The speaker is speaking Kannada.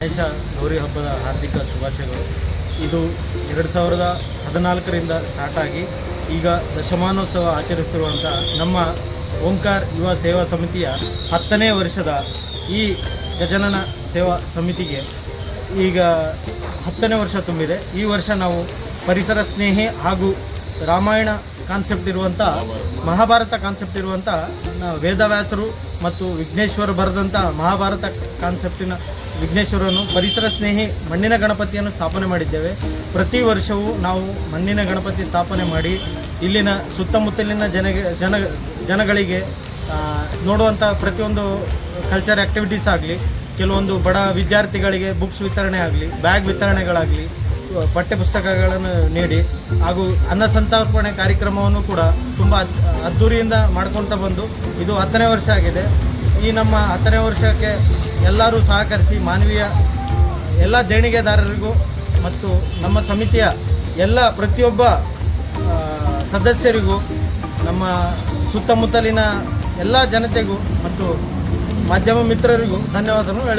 ಗಣೇಶ ಗೌರಿ ಹಬ್ಬದ ಹಾರ್ದಿಕ ಶುಭಾಶಯಗಳು. ಇದು ಎರಡು ಸಾವಿರದ ಹದಿನಾಲ್ಕರಿಂದ ಸ್ಟಾರ್ಟ್ ಆಗಿ ಈಗ ದಶಮಾನೋತ್ಸವ ಆಚರಿಸುತ್ತಿರುವಂಥ ನಮ್ಮ ಓಂಕಾರ್ ಯುವ ಸೇವಾ ಸಮಿತಿಯ ಹತ್ತನೇ ವರ್ಷದ ಈ ಗಜನನ ಸೇವಾ ಸಮಿತಿಗೆ ಈಗ ಹತ್ತನೇ ವರ್ಷ ತುಂಬಿದೆ. ಈ ವರ್ಷ ನಾವು ಪರಿಸರ ಸ್ನೇಹಿ ಹಾಗೂ ರಾಮಾಯಣ ಕಾನ್ಸೆಪ್ಟ್ ಇರುವಂಥ ಮಹಾಭಾರತ ಕಾನ್ಸೆಪ್ಟ್ ಇರುವಂಥ ವೇದವ್ಯಾಸರು ಮತ್ತು ವಿಘ್ನೇಶ್ವರ ಬರೆದಂಥ ಮಹಾಭಾರತ ಕಾನ್ಸೆಪ್ಟಿನ ವಿಘ್ನೇಶ್ವರನು ಪರಿಸರ ಸ್ನೇಹಿ ಮಣ್ಣಿನ ಗಣಪತಿಯನ್ನು ಸ್ಥಾಪನೆ ಮಾಡಿದ್ದೇವೆ. ಪ್ರತಿ ವರ್ಷವೂ ನಾವು ಮಣ್ಣಿನ ಗಣಪತಿ ಸ್ಥಾಪನೆ ಮಾಡಿ ಇಲ್ಲಿನ ಸುತ್ತಮುತ್ತಲಿನ ಜನಗೆ ಜನ, ಜನಗಳಿಗೆ ನೋಡುವಂಥ ಪ್ರತಿಯೊಂದು ಕಲ್ಚರ್ ಆ್ಯಕ್ಟಿವಿಟೀಸ್ ಆಗಲಿ, ಕೆಲವೊಂದು ಬಡ ವಿದ್ಯಾರ್ಥಿಗಳಿಗೆ ಬುಕ್ಸ್ ವಿತರಣೆ ಆಗಲಿ ಬ್ಯಾಗ್ ವಿತರಣೆಗಳಾಗಲಿ ಪಠ್ಯಪುಸ್ತಕಗಳನ್ನು ನೀಡಿ, ಹಾಗೂ ಅನ್ನ ಸಂತರ್ಪಣೆ ಕಾರ್ಯಕ್ರಮವನ್ನು ಕೂಡ ತುಂಬ ಅದ್ದೂರಿಯಿಂದ ಮಾಡ್ಕೊಳ್ತಾ ಬಂದು ಇದು ಹತ್ತನೇ ವರ್ಷ ಆಗಿದೆ. ಈ ನಮ್ಮ ಹತ್ತನೇ ವರ್ಷಕ್ಕೆ ಎಲ್ಲರೂ ಸಹಕರಿಸಿ ಮಾನವೀಯ ಎಲ್ಲ ದೇಣಿಗೆದಾರರಿಗೂ ಮತ್ತು ನಮ್ಮ ಸಮಿತಿಯ ಎಲ್ಲ ಪ್ರತಿಯೊಬ್ಬ ಸದಸ್ಯರಿಗೂ, ನಮ್ಮ ಸುತ್ತಮುತ್ತಲಿನ ಎಲ್ಲ ಜನತೆಗೂ ಮತ್ತು ಮಾಧ್ಯಮ ಮಿತ್ರರಿಗೂ ಧನ್ಯವಾದಗಳು